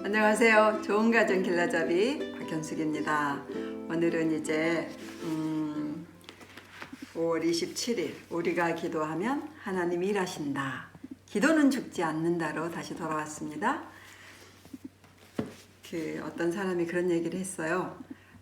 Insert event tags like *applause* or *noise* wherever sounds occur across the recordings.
안녕하세요. 좋은 가정 길라잡이 박현숙입니다. 오늘은 이제 음, 5월 27일 우리가 기도하면 하나님이 일하신다. 기도는 죽지 않는다로 다시 돌아왔습니다. 그 어떤 사람이 그런 얘기를 했어요.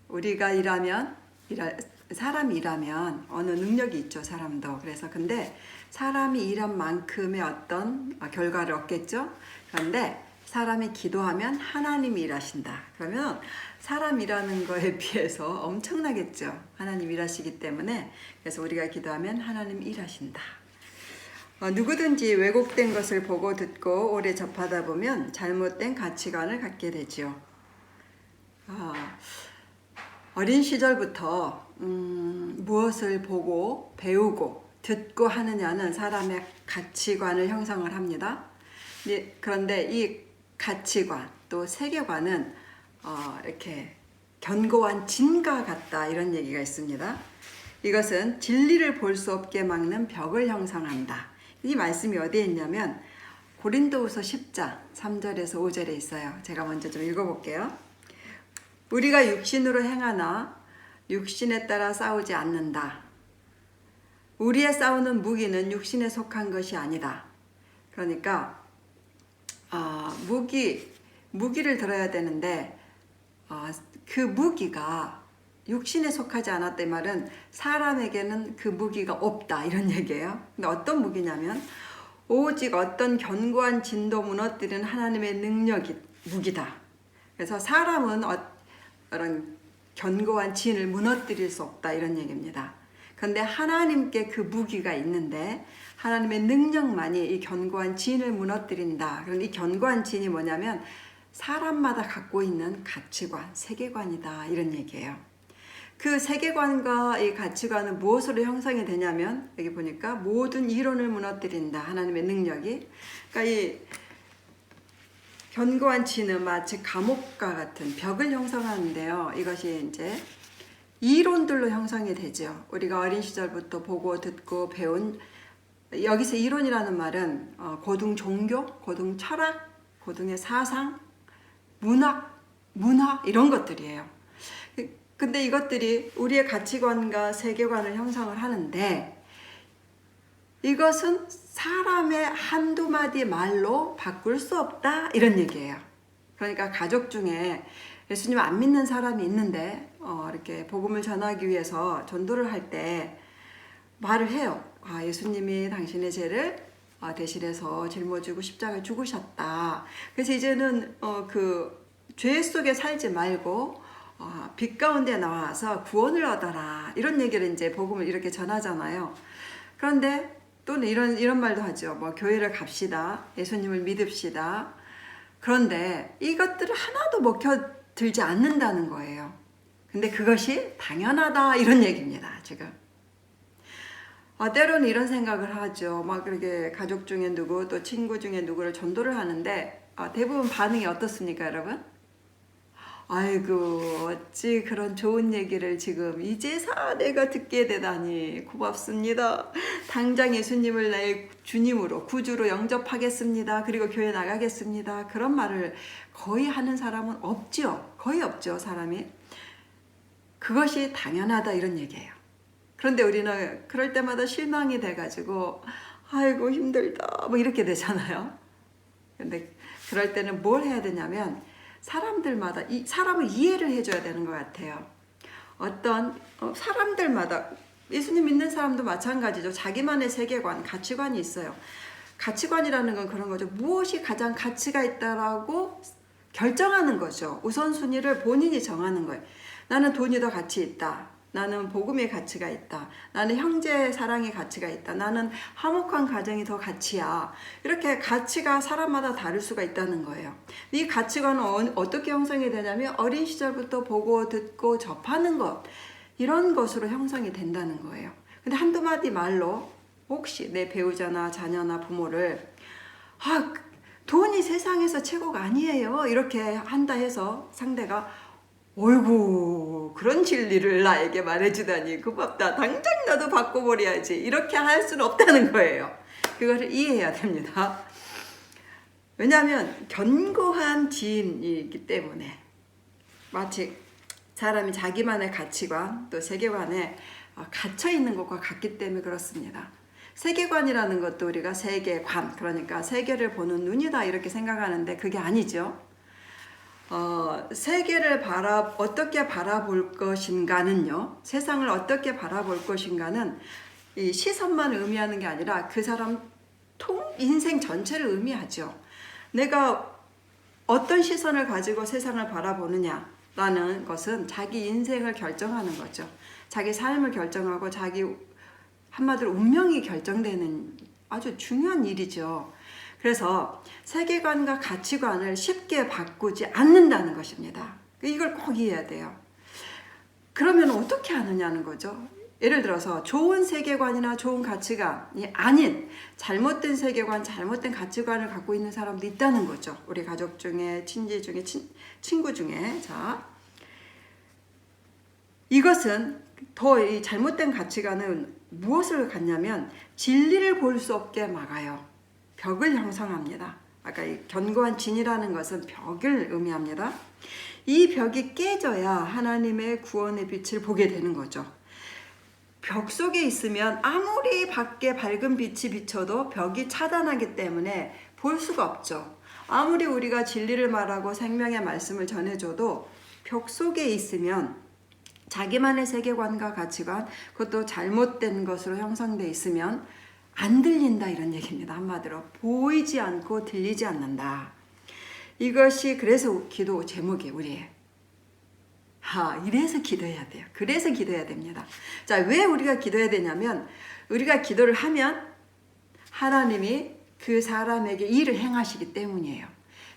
우리가 일하면 일하, 사람이 일하면 어느 능력이 있죠 사람도 그래서 근데 사람이 일한 만큼의 어떤 어, 결과를 얻겠죠 그런데 사람이 기도하면 하나님이 일하신다 그러면 사람 일하는 거에 *laughs* 비해서 엄청나겠죠 하나님 일하시기 때문에 그래서 우리가 기도하면 하나님 일하신다 어, 누구든지 왜곡된 것을 보고 듣고 오래 접하다 보면 잘못된 가치관을 갖게 되지요. 아, 어린 시절부터 음, 무엇을 보고 배우고 듣고 하느냐는 사람의 가치관을 형성을 합니다. 예, 그런데 이 가치관 또 세계관은 어, 이렇게 견고한 진과 같다 이런 얘기가 있습니다. 이것은 진리를 볼 수 없게 막는 벽을 형성한다. 이 말씀이 어디에 있냐면 고린도후서 10장 3절에서 5절에 있어요. 제가 먼저 좀 읽어볼게요. 우리가 육신으로 행하나 육신에 따라 싸우지 않는다. 우리의 싸우는 무기는 육신에 속한 것이 아니다. 그러니까 아, 무기 무기를 들어야 되는데 아, 그 무기가 육신에 속하지 않았다 이 말은 사람에게는 그 무기가 없다 이런 얘기예요. 근데 어떤 무기냐면 오직 어떤 견고한 진도 무너뜨리는 하나님의 능력이 무기다. 그래서 사람은 어, 그런 견고한 진을 무너뜨릴 수 없다 이런 얘기입니다. 그런데 하나님께 그 무기가 있는데 하나님의 능력만이 이 견고한 진을 무너뜨린다. 그런데 이 견고한 진이 뭐냐면 사람마다 갖고 있는 가치관, 세계관이다 이런 얘기예요. 그 세계관과 이 가치관은 무엇으로 형성이 되냐면 여기 보니까 모든 이론을 무너뜨린다 하나님의 능력이 그러니까 이 견고한 진은 마치 감옥과 같은 벽을 형성하는데요 이것이 이제 이론들로 형성이 되죠 우리가 어린 시절부터 보고 듣고 배운 여기서 이론이라는 말은 어, 고등 종교 고등 철학 고등의 사상 문학 문화 이런 것들이에요 근데 이것들이 우리의 가치관과 세계관을 형성을 하는데 이것은 사람의 한두 마디 말로 바꿀 수 없다 이런 얘기예요. 그러니까 가족 중에 예수님 안 믿는 사람이 있는데 어, 이렇게 복음을 전하기 위해서 전도를 할 때 말을 해요. 아, 예수님이 당신의 죄를 어, 대신해서 짊어지고 십자가에 죽으셨다. 그래서 이제는 어, 그 죄 속에 살지 말고 어, 빛 가운데 나와서 구원을 얻어라 이런 얘기를 이제 복음을 이렇게 전하잖아요. 그런데 또는 이런 이런 말도 하죠. 뭐 교회를 갑시다, 예수님을 믿읍시다. 그런데 이것들을 하나도 먹혀 들지 않는다는 거예요. 근데 그것이 당연하다 이런 얘기입니다. 지금. 어, 때로는 이런 생각을 하죠. 막 그렇게 가족 중에 누구 또 친구 중에 누구를 전도를 하는데 어, 대부분 반응이 어떻습니까, 여러분? 아이고 어찌 그런 좋은 얘기를 지금 이제사 내가 듣게 되다니 고맙습니다. 당장 예수님을 나의 주님으로 구주로 영접하겠습니다. 그리고 교회 나가겠습니다. 그런 말을 거의 하는 사람은 없죠. 거의 없죠 사람이. 그것이 당연하다 이런 얘기예요. 그런데 우리는 그럴 때마다 실망이 돼가지고 아이고 힘들다 뭐 이렇게 되잖아요. 근데 그럴 때는 뭘 해야 되냐면 사람들마다 이 사람을 이해를 해줘야 되는 것 같아요. 어떤 어, 사람들마다 예수님 믿는 사람도 마찬가지죠. 자기만의 세계관, 가치관이 있어요. 가치관이라는 건 그런 거죠. 무엇이 가장 가치가 있다라고 결정하는 거죠. 우선순위를 본인이 정하는 거예요. 나는 돈이 더 가치 있다. 나는 복음의 가치가 있다. 나는 형제 사랑의 가치가 있다. 나는 화목한 가정이 더 가치야. 이렇게 가치가 사람마다 다를 수가 있다는 거예요. 이 가치관은 어, 떻게 형성이 되냐면 어린 시절부터 보고 듣고 접하는 것 이런 것으로 형성이 된다는 거예요. 근데 한두 마디 말로 혹시 내 배우자나 자녀나 부모를 아 돈이 세상에서 최고가 아니에요. 이렇게 한다 해서 상대가 어이구 그런 진리를 나에게 말해주다니 고맙다 당장 나도 바꿔버려야지 이렇게 할 수는 없다는 거예요 그거를 이해해야 됩니다 왜냐하면 견고한 지인이기 때문에 마치 사람이 자기만의 가치관 또 세계관에 어, 갇혀 있는 것과 같기 때문에 그렇습니다. 세계관이라는 것도 우리가 세계관 그러니까 세계를 보는 눈이다 이렇게 생각하는데 그게 아니죠. 어, 세계를 바라 어떻게 바라볼 것인가는요. 세상을 어떻게 바라볼 것인가는 이 시선만 의미하는 게 아니라 그 사람 통 인생 전체를 의미하죠. 내가 어떤 시선을 가지고 세상을 바라보느냐라는 것은 자기 인생을 결정하는 거죠. 자기 삶을 결정하고 자기 한마디로 운명이 결정되는 아주 중요한 일이죠. 그래서 세계관과 가치관을 쉽게 바꾸지 않는다는 것입니다. 이걸 꼭 이해해야 돼요. 그러면 어떻게 하느냐는 거죠. 예를 들어서 좋은 세계관이나 좋은 가치관이 아닌 잘못된 세계관, 잘못된 가치관을 갖고 있는 사람도 있다는 거죠. 우리 가족 중에, 친지 중에, 친, 친구 중에. 자, 이것은 더 이 잘못된 가치관은 무엇을 갖냐면 진리를 볼 수 없게 막아요. 벽을 형성합니다. 아까 이 견고한 진이라는 것은 벽을 의미합니다. 이 벽이 깨져야 하나님의 구원의 빛을 보게 되는 거죠. 벽 속에 있으면 아무리 밖에 밝은 빛이 비쳐도 벽이 차단하기 때문에 볼 수가 없죠. 아무리 우리가 진리를 말하고 생명의 말씀을 전해줘도 벽 속에 있으면 자기만의 세계관과 가치관, 그것도 잘못된 것으로 형성돼 있으면 안 들린다 이런 얘기입니다. 한마디로 보이지 않고 들리지 않는다. 이것이 그래서 기도 제목이 우리의 하, 이래서 기도해야 돼요. 그래서 기도해야 됩니다. 자, 왜 우리가 기도해야 되냐면, 우리가 기도를 하면 하나님이 그 사람에게 일을 행하시기 때문이에요.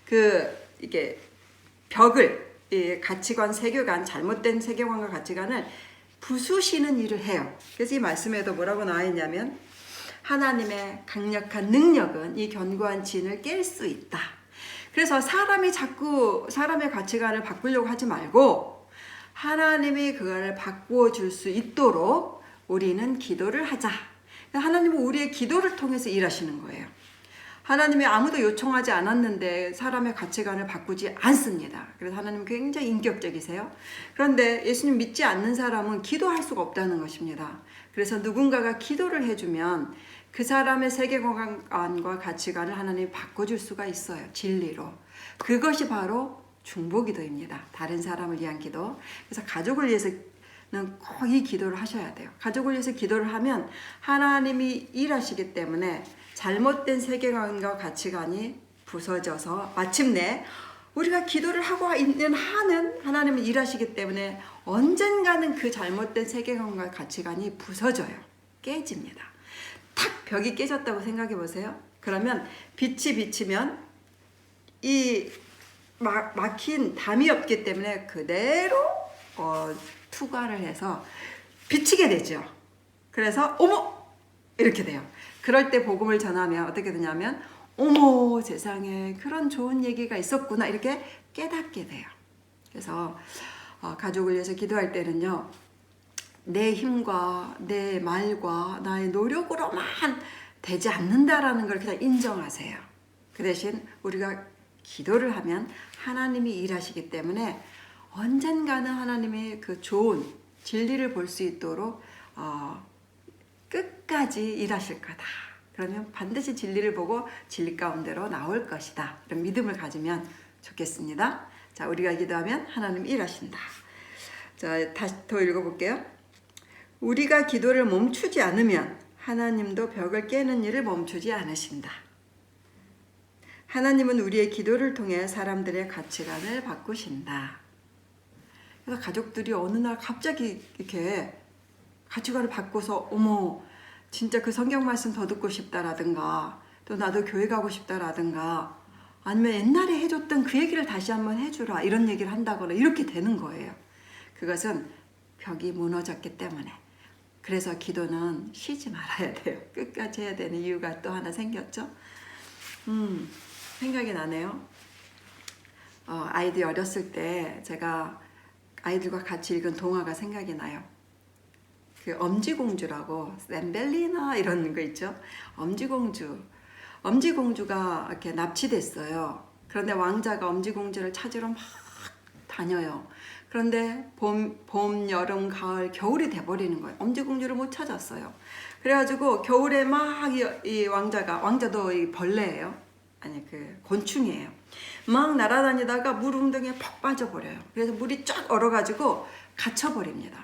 그, 이게, 벽을, 이 가치관, 세계관, 잘못된 세계관과 가치관을 부수시는 일을 해요. 그래서 이 말씀에도 뭐라고 나와 있냐면, 하나님의 강력한 능력은 이 견고한 진을 깰 수 있다. 그래서 사람이 자꾸 사람의 가치관을 바꾸려고 하지 말고, 하나님이 그거를 바꾸어 줄 수 있도록 우리는 기도를 하자. 하나님은 우리의 기도를 통해서 일하시는 거예요. 하나님이 아무도 요청하지 않았는데 사람의 가치관을 바꾸지 않습니다. 그래서 하나님 굉장히 인격적이세요. 그런데 예수님 믿지 않는 사람은 기도할 수가 없다는 것입니다. 그래서 누군가가 기도를 해주면 그 사람의 세계관과 가치관을 하나님이 바꿔줄 수가 있어요. 진리로. 그것이 바로 중보기도입니다. 다른 사람을 위한 기도. 그래서 가족을 위해서는 꼭 이 기도를 하셔야 돼요. 가족을 위해서 기도를 하면 하나님이 일하시기 때문에 잘못된 세계관과 가치관이 부서져서 마침내 우리가 기도를 하고 있는 한은 하나님은 일하시기 때문에 언젠가는 그 잘못된 세계관과 가치관이 부서져요. 깨집니다. 탁 벽이 깨졌다고 생각해 보세요. 그러면 빛이 비치면 이 막, 막힌 담이 없기 때문에 그대로 어, 투과를 해서 비치게 되죠. 그래서 어머 이렇게 돼요. 그럴 때 복음을 전하면 어떻게 되냐면 어머 세상에 그런 좋은 얘기가 있었구나 이렇게 깨닫게 돼요. 그래서 어, 가족을 위해서 기도할 때는요 내 힘과 내 말과 나의 노력으로만 되지 않는다라는 걸 그냥 인정하세요. 그 대신 우리가 기도를 하면 하나님이 일하시기 때문에 언젠가는 하나님의 그 좋은 진리를 볼 수 있도록 어, 끝까지 일하실 거다. 그러면 반드시 진리를 보고 진리 가운데로 나올 것이다. 이런 믿음을 가지면 좋겠습니다. 자, 우리가 기도하면 하나님 일하신다. 자, 다시 더 읽어볼게요. 우리가 기도를 멈추지 않으면 하나님도 벽을 깨는 일을 멈추지 않으신다. 하나님은 우리의 기도를 통해 사람들의 가치관을 바꾸신다. 그래서 가족들이 어느 날 갑자기 이렇게 가치관을 바꿔서 어머 진짜 그 성경 말씀 더 듣고 싶다라든가 또 나도 교회 가고 싶다라든가 아니면 옛날에 해줬던 그 얘기를 다시 한번 해주라 이런 얘기를 한다거나 이렇게 되는 거예요. 그것은 벽이 무너졌기 때문에 그래서 기도는 쉬지 말아야 돼요. *laughs* 끝까지 해야 되는 이유가 또 하나 생겼죠. 음. 생각이 나네요. 어, 아이들이 어렸을 때 제가 아이들과 같이 읽은 동화가 생각이 나요. 그 엄지공주라고 샌벨리나 이런 거 있죠. 엄지공주. 엄지 공주가 이렇게 납치됐어요. 그런데 왕자가 엄지 공주를 찾으러 막 다녀요. 그런데 봄, 봄, 여름, 가을, 겨울이 돼버리는 거예요. 엄지 공주를 못 찾았어요. 그래가지고 겨울에 막이이 왕자가 왕자도 이 벌레예요. 아니 그 곤충이에요. 막 날아다니다가 물 웅덩이에 퍽 빠져버려요. 그래서 물이 쫙 얼어가지고 갇혀버립니다.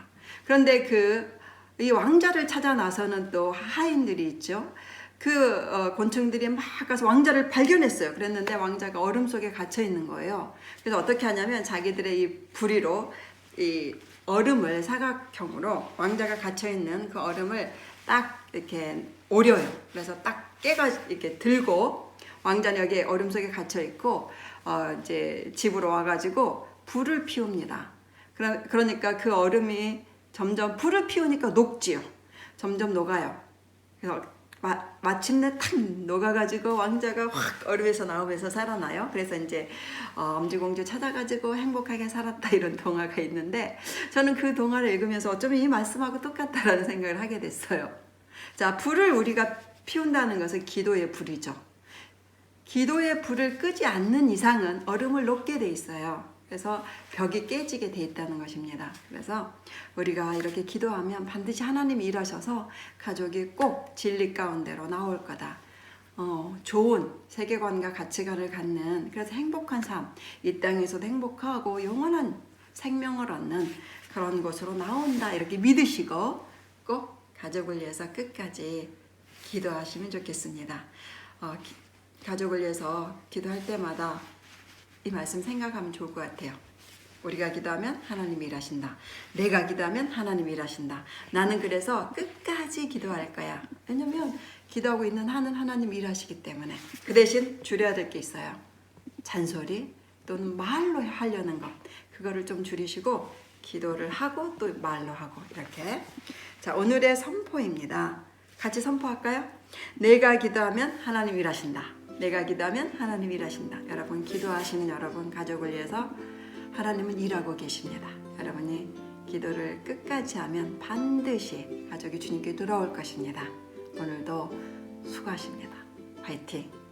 그런데 그 이 왕자를 찾아 나서는 또 하인들이 있죠. 그 어, 곤충들이 막 가서 왕자를 발견했어요. 그랬는데 왕자가 얼음 속에 갇혀 있는 거예요. 그래서 어떻게 하냐면 자기들의 이 부리로 이 얼음을 사각형으로 왕자가 갇혀 있는 그 얼음을 딱 이렇게 오려요. 그래서 딱 깨가 이렇게 들고 왕자는 여기 얼음 속에 갇혀 있고 어 이제 집으로 와가지고 불을 피웁니다. 그러, 그러니까 그 얼음이 점점 불을 피우니까 녹지요. 점점 녹아요. 그래서 마, 마침내 탁 녹아가지고 왕자가 확 얼음에서 나오면서 살아나요. 그래서 이제 어, 엄지공주 찾아가지고 행복하게 살았다 이런 *laughs* 동화가 있는데 저는 그 동화를 읽으면서 어쩌면 이 말씀하고 똑같다라는 생각을 하게 됐어요. 자, 불을 우리가 피운다는 것은 기도의 불이죠. 기도의 불을 끄지 않는 이상은 얼음을 녹게 돼 있어요. 그래서 벽이 깨지게 돼 있다는 것입니다. 그래서 우리가 이렇게 기도하면 반드시 하나님이 일하셔서 가족이 꼭 진리 가운데로 나올 거다. 어, 좋은 세계관과 가치관을 갖는 그래서 행복한 삶, 이 땅에서도 행복하고 영원한 생명을 얻는 그런 곳으로 나온다. 이렇게 믿으시고 꼭 가족을 위해서 끝까지 기도하시면 좋겠습니다. 어, 기- 가족을 위해서 기도할 때마다 이 말씀 생각하면 좋을 것 같아요. 우리가 기도하면 하나님이 일하신다. 내가 기도하면 하나님이 일하신다. 나는 그래서 끝까지 기도할 거야. 왜냐면 기도하고 있는 한은 하나님 일하시기 때문에. 그 대신 줄여야 될 게 있어요. 잔소리 또는 말로 하려는 것. 그거를 좀 줄이시고 기도를 하고 또 말로 하고 이렇게. 자, 오늘의 선포입니다. 같이 선포할까요? 내가 기도하면 하나님 일하신다. 내가 기도하면 하나님 일하신다. 여러분 기도하시는 여러분 가족을 위해서 하나님은 일하고 계십니다. 여러분이 기도를 끝까지 하면 반드시 가족이 주님께 돌아올 것입니다. 오늘도 수고하십니다. 화이팅!